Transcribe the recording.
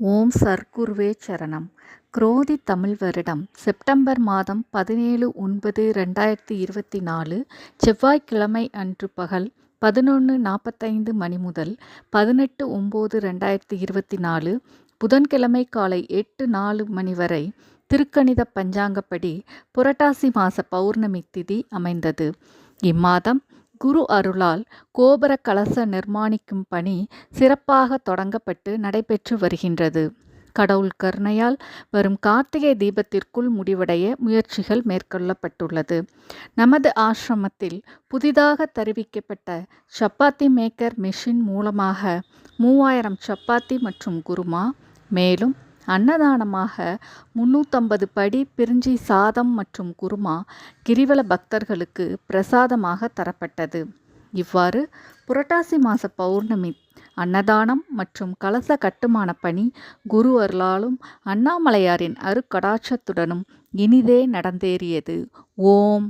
ஓம் சர்க்குருவே சரணம். குரோதி தமிழ் வருடம் செப்டம்பர் மாதம் பதினேழு ஒன்பது ரெண்டாயிரத்தி இருபத்தி நாலு செவ்வாய்க்கிழமை அன்று பகல் பதினொன்று நாற்பத்தைந்து மணி முதல் பதினெட்டு ஒம்பது ரெண்டாயிரத்தி இருபத்தி நாலு புதன்கிழமை காலை எட்டு நாலு மணி வரை திருக்கணித பஞ்சாங்கப்படி புரட்டாசி மாத பௌர்ணமி திதி அமைந்தது. இம்மாதம் குரு அருளால் கோபுர கலச நிர்மாணிக்கும் பணி சிறப்பாக தொடங்கப்பட்டு நடைபெற்று வருகின்றது. கடவுள் கருணையால் வரும் கார்த்திகை தீபத்திற்குள் முடிவடைய முயற்சிகள் மேற்கொள்ளப்பட்டுள்ளது. நமது ஆசிரமத்தில் புதிதாக தெரிவிக்கப்பட்ட சப்பாத்தி மேக்கர் மெஷின் மூலமாக மூவாயிரம் சப்பாத்தி மற்றும் குருமா மேலும் அன்னதானமாக முன்னூற்றம்பது படி பிரிஞ்சி சாதம் மற்றும் குருமா கிரிவல பக்தர்களுக்கு பிரசாதமாக தரப்பட்டது. இவ்வாறு புரட்டாசி மாத பௌர்ணமி அன்னதானம் மற்றும் கலச கட்டுமான பணி குரு அருளாலும் அண்ணாமலையாரின் அருக்கடாட்சத்துடனும் இனிதே நடந்தேறியது. ஓம்